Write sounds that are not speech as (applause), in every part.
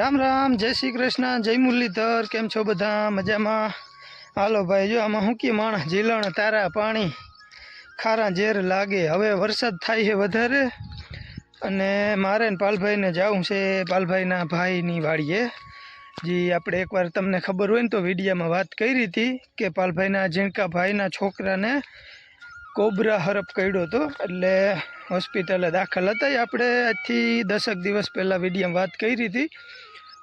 રામ રામ, જય શ્રી કૃષ્ણ, જય મુરલીધર, કેમ છો બધા? મજામાં? હાલો ભાઈ, જો આમાં હું કે માણસ ઝીલણ, તારા પાણી, ખારા ઝેર લાગે. હવે વરસાદ થાય છે વધારે. અને મારે ને પાલભાઈને જવું છે, પાલભાઈના ભાઈની વાડીએ. જે, આપણે એકવાર તમને ખબર હોય ને તો વિડીયામાં વાત કરી હતી કે પાલભાઈના ઝીણકા ભાઈના છોકરાને કોબરા હરપ કર્યો હતો. એટલે હોસ્પિટલે દાખલ હતા આપણે આજથી દસક દિવસ પહેલાં વિડીયામાં વાત કરી હતી.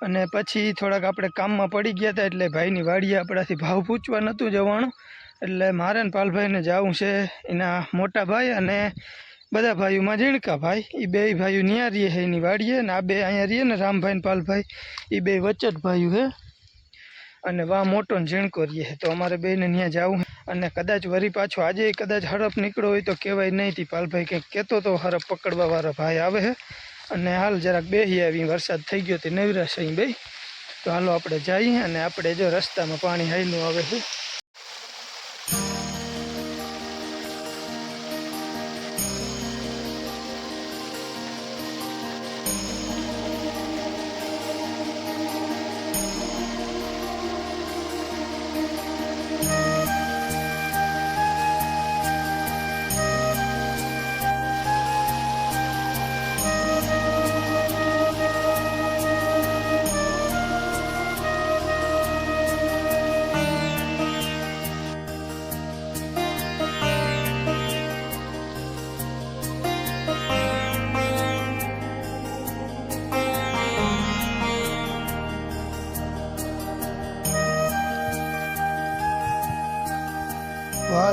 અને પછી થોડાક આપણે કામમાં પડી ગયા હતા એટલે ભાઈની વાડીએ આપણાથી ભાવ પૂછવા નહોતું જવાનું. એટલે મારે ને પાલભાઈને જવું છે એના મોટા ભાઈ અને બધા ભાઈઓમાં ઝીણકા ભાઈ. એ બે ભાઈઓ ન્યા રહીએ છે એની વાડીએ ને આ બે અહીંયા રહીએ ને રામભાઈ ને પાલભાઈ. એ બે વચ્ચે ભાઈઓ છે. અને વા મોટો ઝીણકો રહીએ તો અમારે બેને ત્યાં જવું અને કદાચ વરી પાછો આજે કદાચ હડપ નીકળ્યો હોય તો કહેવાય નહીં. પાલભાઈ કંઈક કહેતો તો હરપ પકડવા વાળા ભાઈ આવે છે. અને હાલ જરાક બેસી આવી વરસાદ થઈ ગયો તે નવરાશ અહીં બે તો હાલો આપણે જઈએ અને આપણે જો રસ્તામાં પાણી હાઈલું આવે છે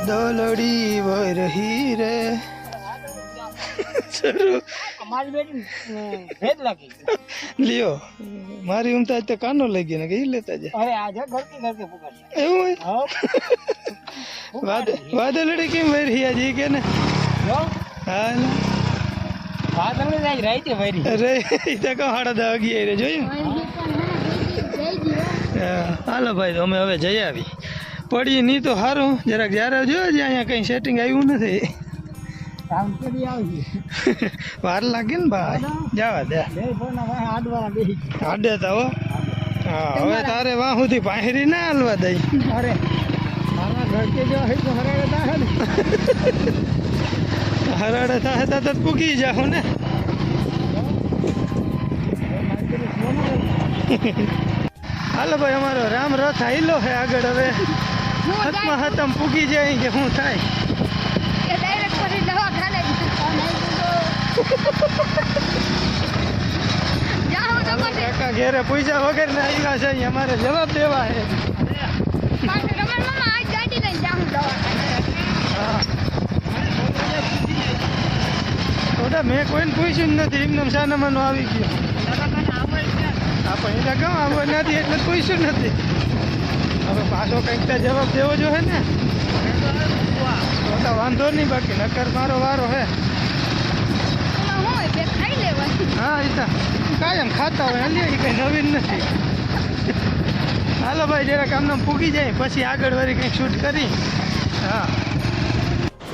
વાદળડી રે. અમારી બેટી ભેદ લાગી લ્યો મારી ઉમતા તો કાનો લઈ ગયો ને કે લેતા જાય. અરે આજે ઘરથી એવું હોય? વાદળડી કેમ વરહી આજે ઈ કે ને? હા. જાય રહી અરે ઈ તો કહો હાડા દા રે જોયું? હા, હાલો ભાઈ તો અમે હવે જઈ આવી. પડી નહીં તો સારું જરાક જ્યારે જોયો છે અહીંયા કંઈ સેટિંગ આવ્યું નથી. વાર લાગે ને ભાઈ. જવા દે. આડે તો હા. હવે તારે વાહ સુધી પાહરી ના હાલવા દઈ. અરે હરાડે થાય તો તો પૂગી જાઓ ને. હાલો ભાઈ અમારો રામ રથ આયલો છે આગળ હવે. હતમાં હતમ પૂગી જાય કે શું થાય? કાકા ઘેરે પૈસા વગર ને આવ્યા છે અમારે જવાબ દેવા છે. મેં કોઈને પૂછ્યું જ નથી એમને મનો આવી ગયું. આપણે એટલે કહું આવવા નથી એટલે પૂછ્યું નથી. હવે પાછો કંઈક તો જવાબ દેવો જોઈએ ને. તો વાંધો નહીં બાકી નકર મારો વારો હે. હા એ તો કાયમ ખાતા હોય હલીએ એ કંઈ નવીન નથી. હાલો ભાઈ જરાક આમને પૂગી જાય પછી આગળ વળી કંઈક શૂટ કરી. હા.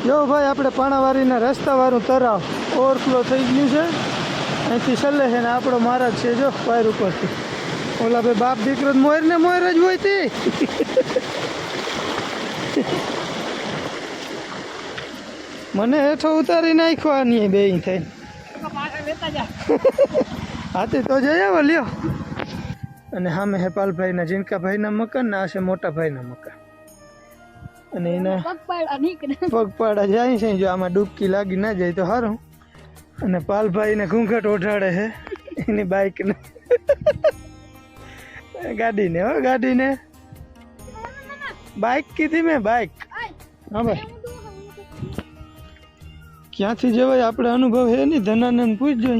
જો ભાઈ આપણે પાણાવારીના રસ્તાવાળું તરાવ ઓવરફ્લો થઈ ગયું છે. અહીંથી છેલ્લે છે ને આપણો મહારાજ છે જો વાયર ઉપરથી. ઓલા ભાઈ બાપ દીકરો મોર ને મોર જ હોય તે. મને હેઠો ઉતારી નાખવાની બે થઈને. પાછળ હાથી તો જઈ આવો લ્યો. અને સામે હેપાલભાઈના જીનકાભાઈના મકાન ને આ છે મોટાભાઈના મકાન. અને એના પગપાળા જાય છે જો આમાં ડૂબકી લાગી ના જાય તો સારું અને પાલભાઈને ઘૂંઘટ ઓઢાડે છે એની બાઇકને ગાડીને હો ગાડીને બાઇક કીધી મેં બાઇક હા ભાઈ. ક્યાંથી જવાય? આપણે અનુભવ હે નહીં ધનાનંદ પૂછજો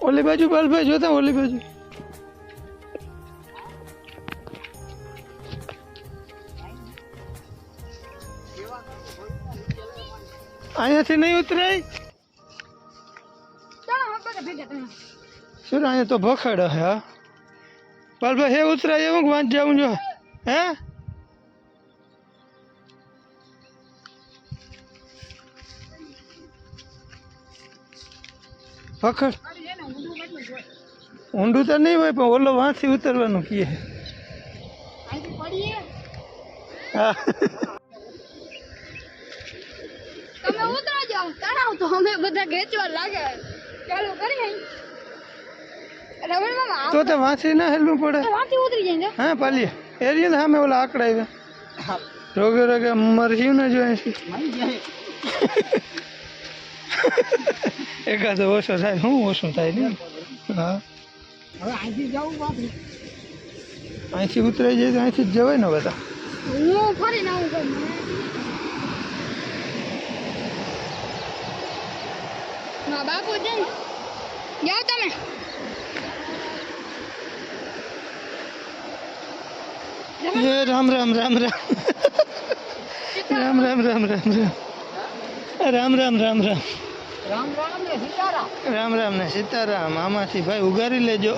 ઓલી બાજુ પાલભાઈ જોતા ઓલી બાજુ. आया से नहीं उतरे? सुर आया तो भोखड़ा है हाँ? पर बस हाँ? ये उतरा ये मुख बाँध जाऊँ जो है? पकड़ तो नहीं हुए पर बोलो वहाँ से उतरवा है। (laughs) ઉતરો જાઓ તણાવ તો અમે બધા ખેંચવા લાગે. ચાલુ કરી અહીં રમણ મામા તો તે વાંથી ના હેલવું પડે. વાંચી ઉતરી જાય ને. હા પાલીએ. એરિયા ને સામે ઓલા આકડા આવ્યા. રોગે રોગે મરહ્યું ને જોઈએ છે. એકાદો ઓછો થાય. શું ઓછું થાય ને? હા. હવે અહીંથી જવું બાપુ અહીંથી ઉતરાઈ જાય તો અહીંથી જ જવાય ને બધા. હું ફરી ના હું ના બાપુ છે ને. જાઓ તમે. રામ રામ રામ રામ. રામ રામ રામ રામ રામ. રામ રામ રામ રામ. રામ રામ ને સીતારામ. રામ રામ આમાંથી ભાઈ ઉગારી લેજો.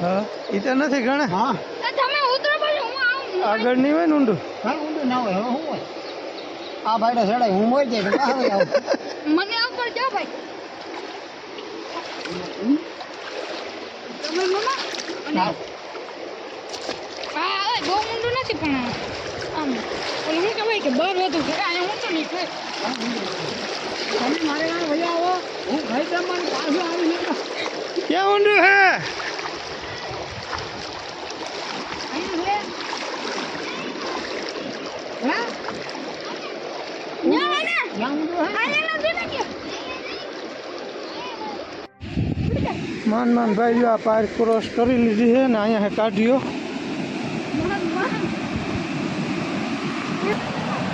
હા એ તો નથી ગણે આગળ નહીં હોય ને ઊંડું. ઊંડું ના હોય? આ ભાઈ સડાય હું મોઈ જાય મને આવ ઉપર જાઓ ભાઈ. તમે અને બહુ ઊંડું નથી પણ આમ. ઓલું શું કહેવાય કે બર હતું કે આ હું તો તમે મારે વહી આવો. હું ભાઈ તમને પાછું આવી ક્યાં ઊંડું હે અહીં છે હા ના ના ના ત્યાં ઊંધું હે અહીંયા નથી ને કે માન માન ભાઈ આ પાર ક્રોસ કરી લીધી છે ને અહીંયા કાઢ્યો.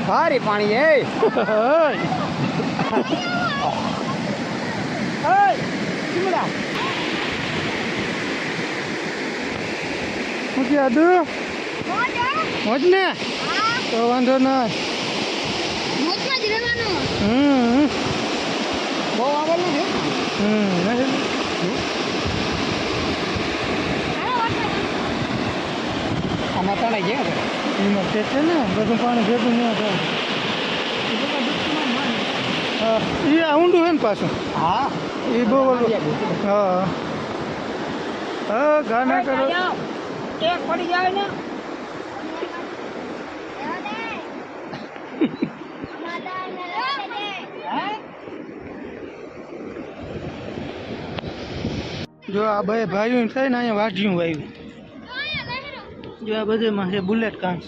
ભારે પાણી એ શું આદુ? હોજ ને? તો વાંધો ના. મોજમાં જ રહેવાનું હમ. આમાં તણાઈ ગયા એમાં તે છે ને બધું પાણી ભેગું ન એ ઊંડું ને પાછું હા એ બહુ હા હા કરો પડી જાય ને હે જો આ બે ભાઈઓ થાય ને અહીંયા વાઢિયું વાવ્યું જો આ બધેમાં છે બુલેટ કાંસ.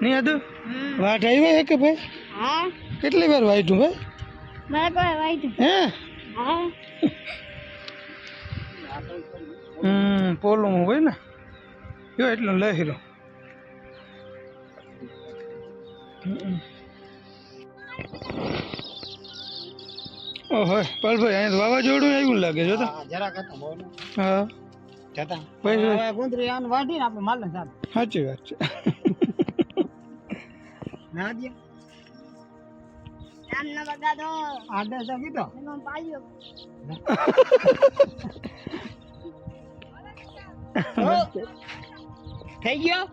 નહીં હતું વાઢ આવ્યો છે કે ભાઈ? હા. કેટલી વાર વાઢ્યું ભાઈ હે? હમ પોલું હોય ને. જો એટલું લહેરો ઓહો પાલભાઈ અહીંયા વાવાઝોડું આવ્યું લાગે જો તો. હા, જરાક હતો હા. જતા. ભાઈ, હવે ગુંદરી વાઢી ને આપણે માલ ને સાહેબ સાચી વાત છે. ના દે નામ ના બગાડો આડે તો કીધો. એનો પાલ્યો થઈ ગયો?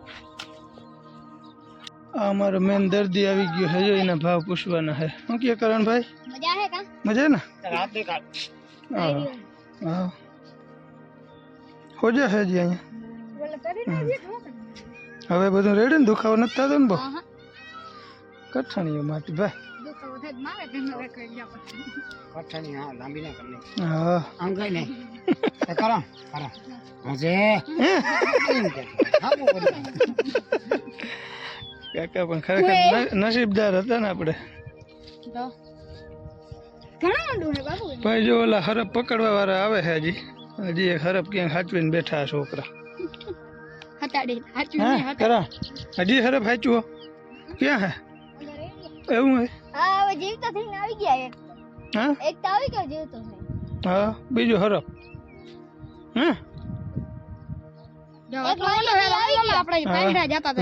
આ અમારો મેન દર્દી આવી ગયો હે એના ભાવ પૂછવાના હે શું કે કરણભાઈ મજા હે કા? મજા ને? રાત દે કાઢ હા. હા. હોજે હે જી અહીંયા હવે બધું રેડી ને દુખાવો નથી થતો ને બહુ કઠણીઓ માટી ભાઈ. હા કરો (laughs) (laughs) કાકા પણ ખરેખર નસીબદાર હતા ને આપણે. ભાઈ જો ઓલા હરફ પકડવા વાળા આવે છે હજી હજી એક હરફ ક્યાંક હાચવીને બેઠા છોકરા. હા કરા. હજી હરફ હાચવો? ક્યાં હે? એવું હે? હા હવે જીવતો થઈને આવી ગયા હા? એક તો આવી ગયો જીવતો હા બીજું હરફ. હા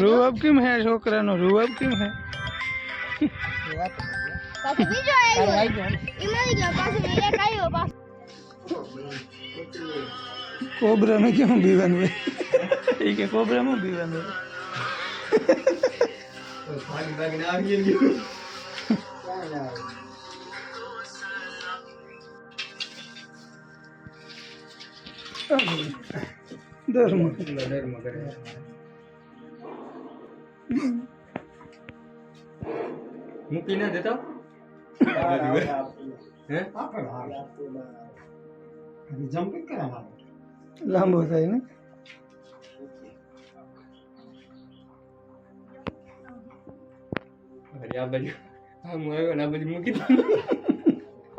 રૂવાબ કેમ હે છોકરાનો રૂવાબ કેમ હે કોબરા ને કેમ બીવાનું એ કે કોબરા માં બીવાનું Oh, કેટલો ડરમાં કરે મૂકી ના દેતા? લાંબો થાય ને? અરે આ બાજુ હા હું આવ્યો ને આ બાજુ મૂકી દઉં.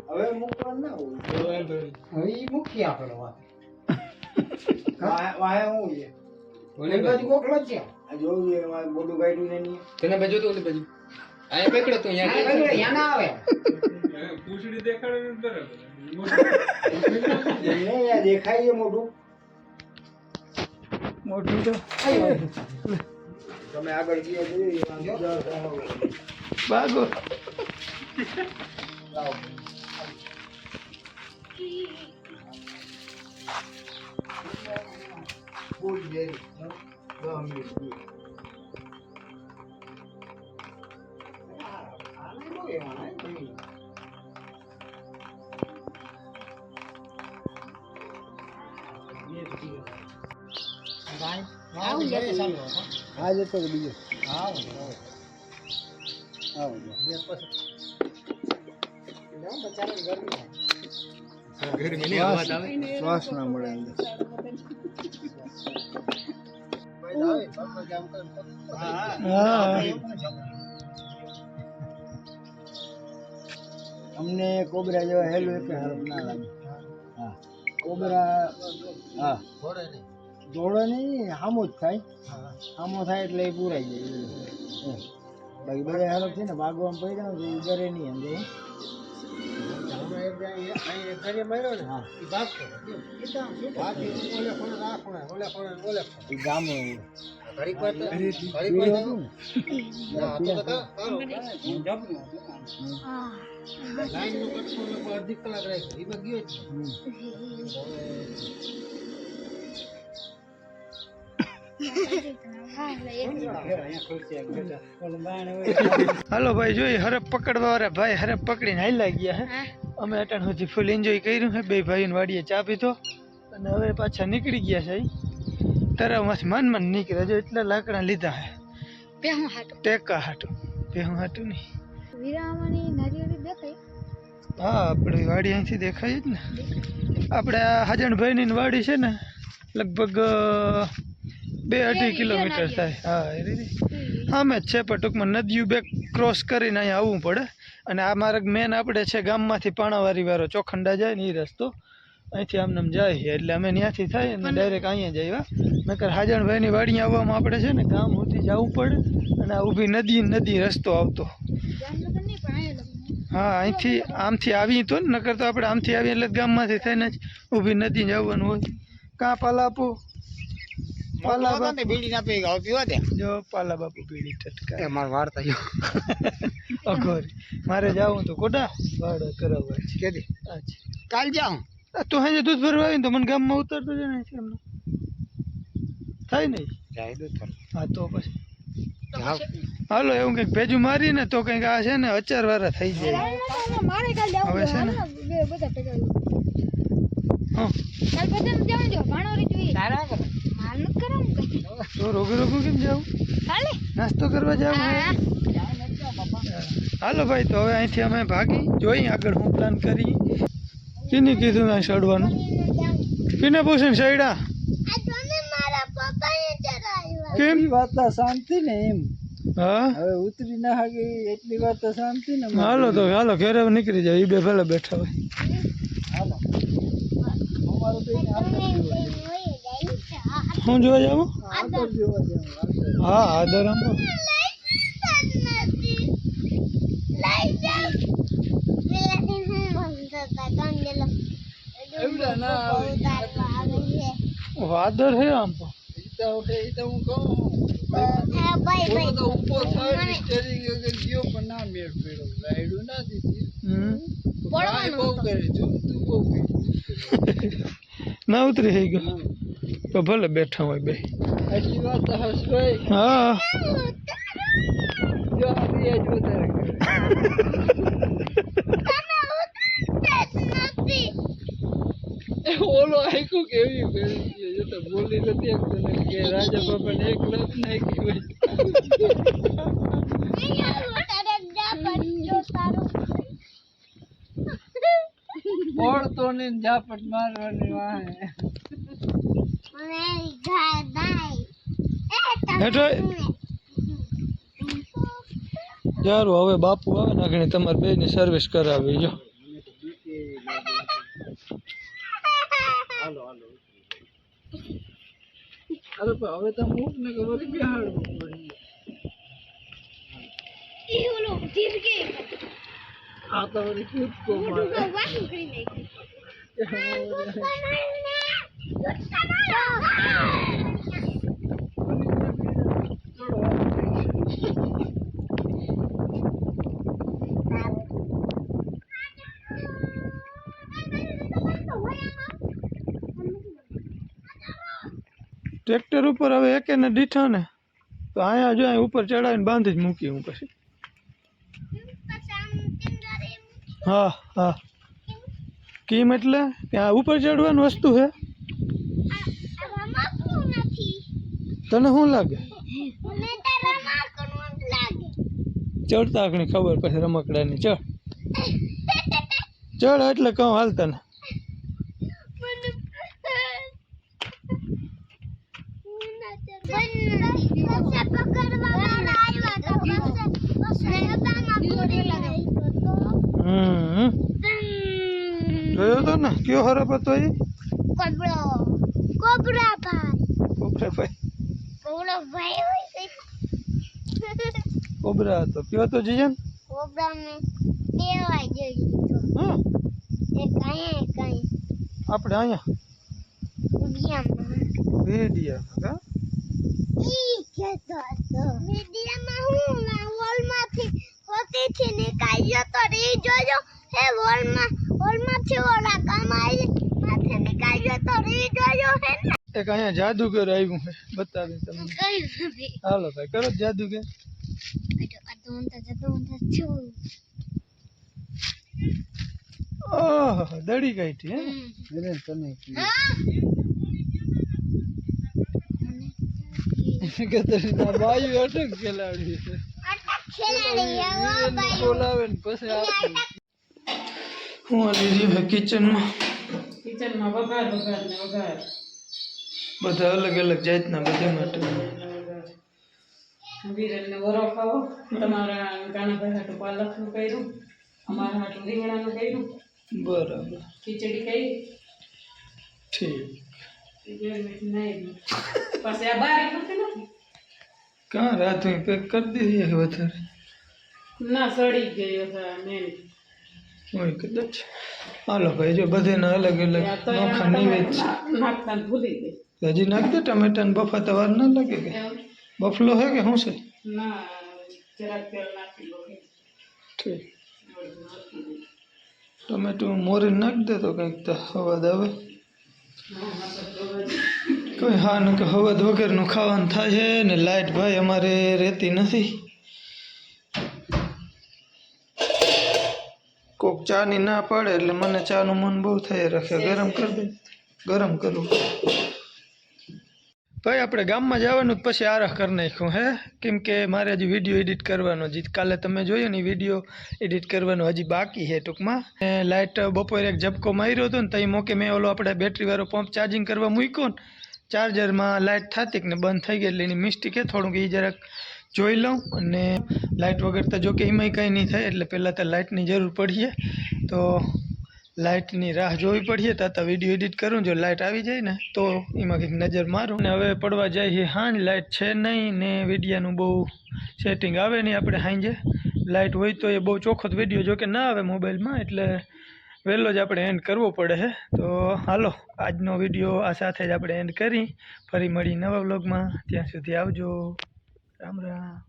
હવે મૂકવાનું ના હોય. હવે મૂકી આપણે વાત. વાહે હું છે? ઓલી બાજુ કોકલો છે. આ જોવું છે ગાઈડું ને નહીં તને બાજુ તો ઓલી બાજુ અહીંયા પકડો તું આ અહીંયા અહીંયા ના આવે એને યાર દેખાય છે મોટું મોટું તો. તમે આગળ ગયો બાગો. નહીં ભાઈ. ભાઈ, આવું ભાઈ, જતું ચાલો, હો. જતો બીજો આવો, આવો. ગરમી ના મળે અંદર અમને કોબરા જેવા હેલું એક હરફ ના હા કોબરા હા ઘોડે નહીં. હામો જ થાય. હામો થાય એટલે એ પૂરાઈ જાય. બાકી બધા હરફ છે ને, ભાગવામાં પડ્યા ને તો એ ઘરે નહીં સમજે અડધી કલાક રાખ્યું. ઈ માં ગયો જ નહીં. હમ. હા એટલે એક અહીંયા ખુરશી એક જગ્યા. ઓલું બારણે હોય. હાલો ભાઈ જોઈ હરફ પકડવા વાળા ભાઈ હરફ પકડીને હાલ્યા ગયા હે હા અમે અટાણ સુધી ફૂલ એન્જોય કર્યું છે. બે ભાઈઓને વાડીએ ચા પીધો. અને હવે પાછા નીકળી ગયા છે. તરાવમાંથી મન માન નીકળ્યા જો એટલા લાકડા લીધા હે પેહું હાટું. ટેકા હાટું. પેહું હાટું નહીં. વિરામાની નારિયેળી દેખાય? હા આપણી વાડી અહીંથી દેખાય જ ને. આપણે આ હાજણભાઈની વાડી છે ને લગભગ બે અઢી કિલોમીટર થાય. હા એ રીતે હા જ છે પણ ટૂંકમાં નદીઓ બે ક્રોસ કરીને અહીંયા આવવું પડે. અને આ માર્ગ મેન આપણે છે ગામમાંથી પાણાવારી વાળો ચોખંડા જાય ને એ રસ્તો. અહીંથી આમ નામ જાય એટલે અમે ત્યાંથી થાય ને ડાયરેક્ટ અહીંયા જાય નકર હાજણભાઈની વાડી આવવામાં આપણે છે ને ગામ સુધી જવું પડે અને આ ઊભી નદી નદી રસ્તો આવતો. હા અહીંથી આમથી આવી તો ને નકર તો આપણે આમથી આવીએ એટલે ગામમાંથી થઈને જ ઊભી નદી જવાનું હોય. કાં પાલા આપો. પાલા બાપુ. બીડી ના પી પીવા દે જો પાલા બાપુ પીડી ટટકા એ માર (laughs) અઘોરી. મારે જાવું તો કોડા ભાડા કરાવવા છે. કાલ જાઉં? તો હજે દૂધ ભરવા આવીને તો મને ગામમાં ઉતરતો જ નહીં એમનું. થાય નહીં જાય દૂધ હા તો પછી. હાલો એવું કંઈક ભેજું મારીને તો કંઈક આ છે ને અચાર વાળા થઈ જાય. મારે કાલ જવું હવે છે ને? હા. કાલ બધાને જવા દો ભાણો રી જોઈએ તારા કરે માર નથી કરવાનું કઈ તો રોગું રોગું કેમ જાવું ખાલી નાસ્તો કરવા જાવ હા હાલો ભાઈ તો હવે અહીંથી અમે ભાગી જોઈ આગળ હું પ્લાન કરી. કીને કીધું અહીં ચડવાનું? કીને પૂછીને સૈડા કેમ? વાત શાંતિ ને એમ. હા? હવે ઉતરી ના હાગે એટલી વાત તો શાંતિ ને હાલો તો હાલો ઘરે હવે નીકળી જાય એ બે ભલે બેઠા હોય. હાલો. અમારું તો એને આદર જોવા હું જોવા જાવ? હા આદર આમ વાદર હે આમ તો (laughs) ના ઉતરી ગયો. તો ભલે બેઠા હોય બે. આટલી વાત તો હસભાઈ હા. એ જ વધારે કરે. એ ઓલો આખું કેવી ભેળી છે જો તો બોલી નથી શકતો ને કે રાજા બાપાને એક લત નાખી હોય. (laughs) ઓળતો ને ઝાપટ મારવાની વાહે. હેઠો સારું હવે બાપુ આવે નાખીને તમારે તમારે બેની સર્વિસ કરાવી જો. અરે પણ હવે તો મૂક ને બેહાડવું પડે આ તો ટ્રેક્ટર ઉપર હવે એકે ને દીઠા ને તો અહીંયા જો અહીં ઉપર ચડાવીને બાંધી જ મૂકી હું પછી હા હા કેમ એટલે કે આ ઉપર ચડવાની વસ્તુ છે તને શું લાગે? ચડતા આખણી ખબર પછી રમકડાની. ચડ. ચડ એટલે કહું હાલ તને. હમ. જોયો તો ને કયો હરપ હતો એ? કોબરા. ભાઈ કોબરા ભાઈ કોબરા ભાઈ હોય છે. કોબરા હતો. કયો તો જીજન કોબરા ને? દેવાય જોઈએ હા એ કાંઈ કાંઈ. આપણે અહીંયા? ઉડિયામાં રેડિયા હા ઈ કહેતો હતો. મીડિયામાં હું વોલમાંથી હોતીથી નીકાળ્યો તો રી જોજો હે વોલમાં વોલમાંથી ઓલા કમાઈ માથે નીકાળ્યો તો રી જોજો હે ને? એક અહીંયા જાદુગર આવ્યું છે. બતાવી તમને. કઈ નથી. હાલો ભાઈ કરો જાદુગર. અદું તો જદું તો છું. ઓહ દડી કાઢી હે? અરે તને કે તરી ના બાયું અટક ખેલાડી છે ખેલાડી આવો ભાઈ બોલાવે ને પછી આપે. હું આલી રહ્યો હે કિચનમાં કિચનમાં વઘાર વઘાર ને વઘાર. બધા અલગ અલગ જાતના બધા માટે. વિરેનને વરો ખાવો તમારા ગાણાભાઈ હાટું પાલકનું કર્યું. અમારા હાટું રીંગણાનું કર્યું. બરાબર. ખીચડી કરી. ઠીક. નહીં પછી આ બારીક નથી નથી કાં રાત પેક કરી દીધી હે વધારે? ના સડી ગયો હતા મેન હોય કદાચ. હાલો ભાઈ જો બધાના અલગ અલગ આ તો નોખા એના નિવેદ છે. ટમાટર નાખતા ને ભૂલી ગઈ. હજી નાખ દે ટમેટા ને બફા તો વાર ના લાગે કે? બફલો હે કે શું છે? ઠીક. ટમેટું મોરી નાખ દે તો કંઈક તો અવાજ આવે. કોઈ હા ને કે હવાદ વગરનું ખાવાનું થાય છે ને લાઈટ ભાઈ અમારે રહેતી નથી. કોક ચાની ના પડે એટલે મને ચાનું મન બહુ થાય રાખે ગરમ કરી દે. ગરમ કરું. ભાઈ આપણે ગામમાં જવાનું જ પછી આરખ કરી નાખ્યું, હે? કેમ કે મારે હજી વીડિયો એડિટ કરવાનો હજી કાલે તમે જોયો ને વીડિયો એડિટ કરવાનો હજી બાકી છે ટૂંકમાં. લાઇટ બપોરે એક ઝબકો માર્યો હતો ને તો એ મોકે મેં ઓલો આપણે બેટરીવાળો પંપ ચાર્જિંગ કરવા મૂક્યો ને ચાર્જરમાં લાઇટ થતી ને બંધ થઈ ગઈ એટલે એની મિસ્ટેક છે, થોડુંક એ જરાક જોઈ લઉં અને લાઇટ વગર તો જો કે એમાંય કંઈ નહીં થાય એટલે પહેલાં તો લાઇટની જરૂર પડીએ તો લાઇટની રાહ જોવી પડીએ, તાતા વીડિયો એડિટ કરું, જો લાઇટ આવી જાય ને, તો એમાં કંઈક નજર મારું. ને હવે પડવા જાય હાંજ, લાઇટ છે નહીં ને વિડીયાનું બહુ સેટિંગ આવે નહીં આપણે હાંજે. લાઇટ હોય તો એ બહુ ચોખ્ખો વીડિયો જો કે ના આવે મોબાઈલમાં, એટલે વહેલો જ આપણે એન્ડ કરવો પડે છે તો હાલો, આજનો વીડિયો આ સાથે જ આપણે એન્ડ કરી. ફરી મળી નવા વ્લોગમાં. ત્યાં સુધી આવજો. રામ રામ.